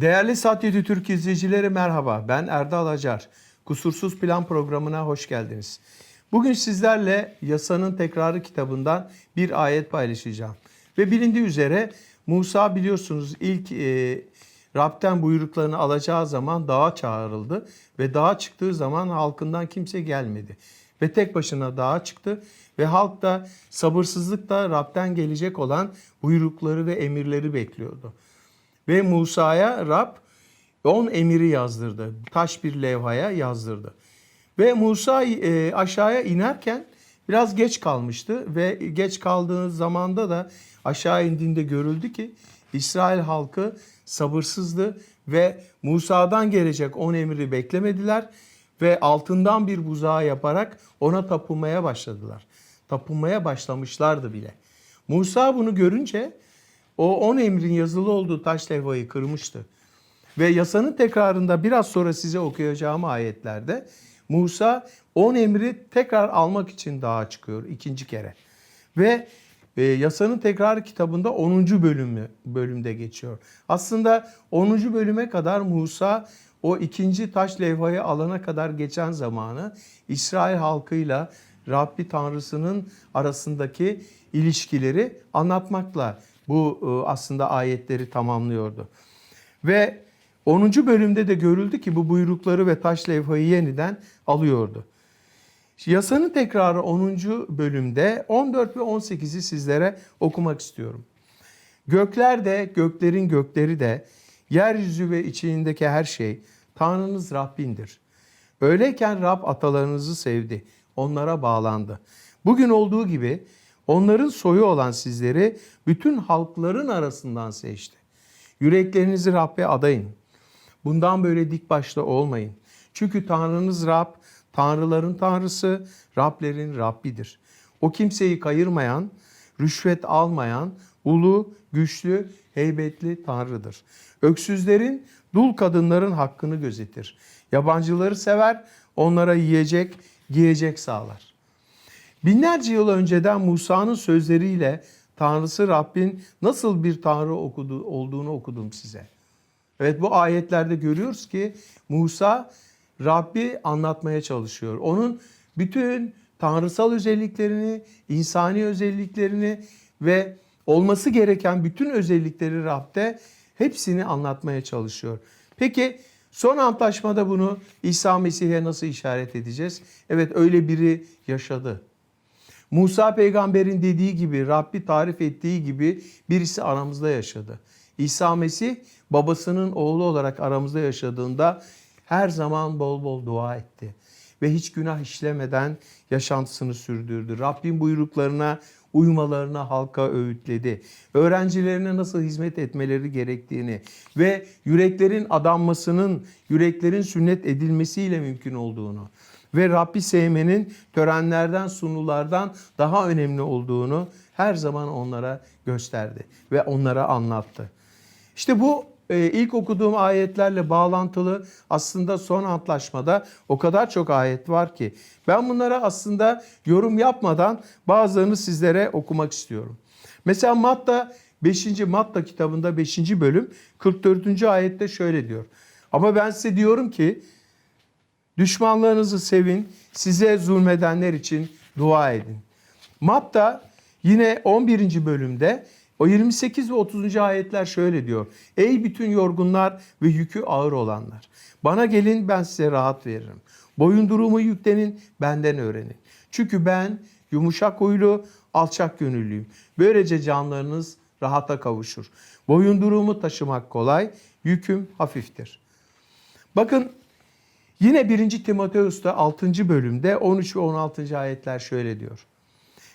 Değerli Satyedi Türk izleyicileri merhaba. Ben Erdal Acar. Kusursuz Plan programına hoş geldiniz. Bugün sizlerle Yasanın Tekrarı kitabından bir ayet paylaşacağım. Ve bilindiği üzere Musa biliyorsunuz ilk e, Rab'den buyruklarını alacağı zaman dağa çağrıldı. Ve dağa çıktığı zaman halkından kimse gelmedi. Ve tek başına dağa çıktı. Ve halk da sabırsızlıkla Rab'den gelecek olan buyrukları ve emirleri bekliyordu. Ve Musa'ya Rab 10 emiri yazdırdı. Taş bir levhaya yazdırdı. Ve Musa e, aşağıya inerken biraz geç kalmıştı ve geç kaldığı zamanda da aşağı indiğinde görüldü ki İsrail halkı sabırsızdı ve Musa'dan gelecek 10 emri beklemediler ve altından bir buzağı yaparak ona tapınmaya başladılar. Tapınmaya başlamışlardı bile. Musa bunu görünce o 10 emrin yazılı olduğu taş levhayı kırmıştı. Ve yasanın tekrarında biraz sonra size okuyacağım ayetlerde Musa 10 emri tekrar almak için dağa çıkıyor ikinci kere. Ve e, yasanın tekrarı kitabında 10. bölümü bölümde geçiyor. Aslında 10. bölüme kadar Musa o ikinci taş levhayı alana kadar geçen zamanı İsrail halkıyla Rabbi Tanrısının arasındaki ilişkileri anlatmakla bu e, aslında ayetleri tamamlıyordu. Ve 10. bölümde de görüldü ki bu buyrukları ve taş levhayı yeniden alıyordu. Yasanın tekrarı 10. bölümde 14 ve 18'i sizlere okumak istiyorum. Gökler de, göklerin gökleri de, yeryüzü ve içindeki her şey Tanrınız Rabbindir. Öyleyken Rab atalarınızı sevdi, onlara bağlandı. Bugün olduğu gibi onların soyu olan sizleri bütün halkların arasından seçti. Yüreklerinizi Rab'be adayın. Bundan böyle dik başta olmayın. Çünkü Tanrınız Rab, tanrıların tanrısı, Rablerin Rabbidir. O kimseyi kayırmayan, rüşvet almayan, ulu, güçlü, heybetli Tanrı'dır. Öksüzlerin, dul kadınların hakkını gözetir. Yabancıları sever, onlara yiyecek, giyecek sağlar. Binlerce yıl önceden Musa'nın sözleriyle Tanrısı Rabbin nasıl bir Tanrı okudu, olduğunu okudum size. Evet bu ayetlerde görüyoruz ki Musa Rabbi anlatmaya çalışıyor. Onun bütün tanrısal özelliklerini, insani özelliklerini ve olması gereken bütün özellikleri Rab'de hepsini anlatmaya çalışıyor. Peki son antlaşmada bunu İsa Mesih'e nasıl işaret edeceğiz? Evet öyle biri yaşadı. Musa peygamberin dediği gibi, Rabbi tarif ettiği gibi birisi aramızda yaşadı. İsa Mesih babasının oğlu olarak aramızda yaşadığında her zaman bol bol dua etti. Ve hiç günah işlemeden yaşantısını sürdürdü. Rabbin buyruklarına uymalarına halka öğütledi. Öğrencilerine nasıl hizmet etmeleri gerektiğini ve yüreklerin adanmasının, yüreklerin sünnet edilmesiyle mümkün olduğunu ve Rabbi sevmenin törenlerden, sunulardan daha önemli olduğunu her zaman onlara gösterdi ve onlara anlattı. İşte bu e, ilk okuduğum ayetlerle bağlantılı aslında son antlaşmada o kadar çok ayet var ki ben bunlara aslında yorum yapmadan bazılarını sizlere okumak istiyorum. Mesela Matta 5. Matta kitabında 5. bölüm 44. ayette şöyle diyor. Ama ben size diyorum ki düşmanlarınızı sevin, size zulmedenler için dua edin. Matta yine 11. bölümde o 28 ve 30. ayetler şöyle diyor. Ey bütün yorgunlar ve yükü ağır olanlar. Bana gelin ben size rahat veririm. Boyundurumu yüklenin benden öğrenin. Çünkü ben yumuşak huylu, alçak gönüllüyüm. Böylece canlarınız rahata kavuşur. Boyundurumu taşımak kolay, yüküm hafiftir. Bakın yine 1. Timoteus'ta 6. bölümde 13 ve 16. ayetler şöyle diyor.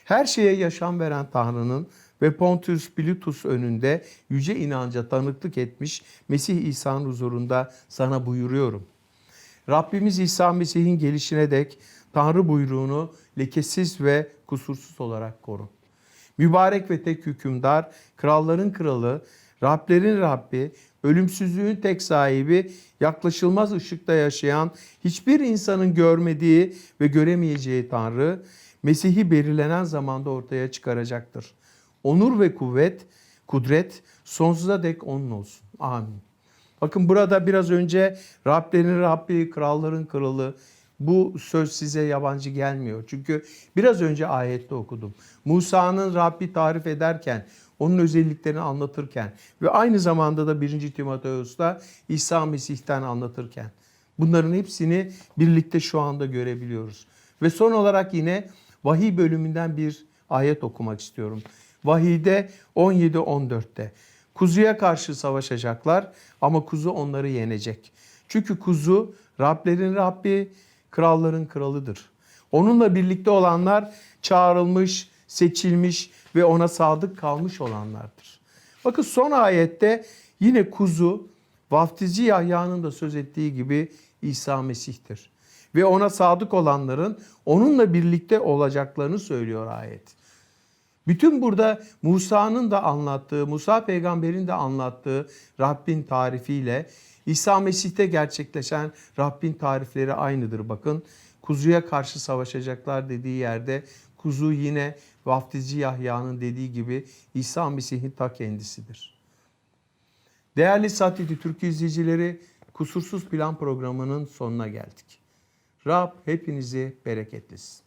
Her şeye yaşam veren Tanrı'nın ve Pontius Pilatus önünde yüce inanca tanıklık etmiş Mesih İsa'nın huzurunda sana buyuruyorum. Rabbimiz İsa Mesih'in gelişine dek Tanrı buyruğunu lekesiz ve kusursuz olarak koru. Mübarek ve tek hükümdar, kralların kralı, Rablerin Rabbi, ölümsüzlüğün tek sahibi, yaklaşılmaz ışıkta yaşayan, hiçbir insanın görmediği ve göremeyeceği Tanrı, Mesih'i belirlenen zamanda ortaya çıkaracaktır. Onur ve kuvvet, kudret sonsuza dek onun olsun. Amin. Bakın burada biraz önce Rablerin Rabbi, kralların kralı bu söz size yabancı gelmiyor. Çünkü biraz önce ayette okudum. Musa'nın Rabbi tarif ederken, onun özelliklerini anlatırken ve aynı zamanda da 1. Timoteus'ta İsa Mesih'ten anlatırken bunların hepsini birlikte şu anda görebiliyoruz. Ve son olarak yine vahiy bölümünden bir ayet okumak istiyorum. Vahiyde 17-14'te. Kuzuya karşı savaşacaklar ama kuzu onları yenecek. Çünkü kuzu Rablerin Rabbi, kralların kralıdır. Onunla birlikte olanlar çağrılmış, seçilmiş ve ona sadık kalmış olanlardır. Bakın son ayette yine kuzu vaftizci Yahya'nın da söz ettiği gibi İsa Mesih'tir. Ve ona sadık olanların onunla birlikte olacaklarını söylüyor ayet. Bütün burada Musa'nın da anlattığı, Musa peygamberin de anlattığı Rabbin tarifiyle İsa Mesih'te gerçekleşen Rabbin tarifleri aynıdır. Bakın kuzuya karşı savaşacaklar dediği yerde kuzu yine vaftizci Yahya'nın dediği gibi İsa Mesih'in ta kendisidir. Değerli Satiti Türk izleyicileri Kusursuz Plan programının sonuna geldik. Rab hepinizi bereketlesin.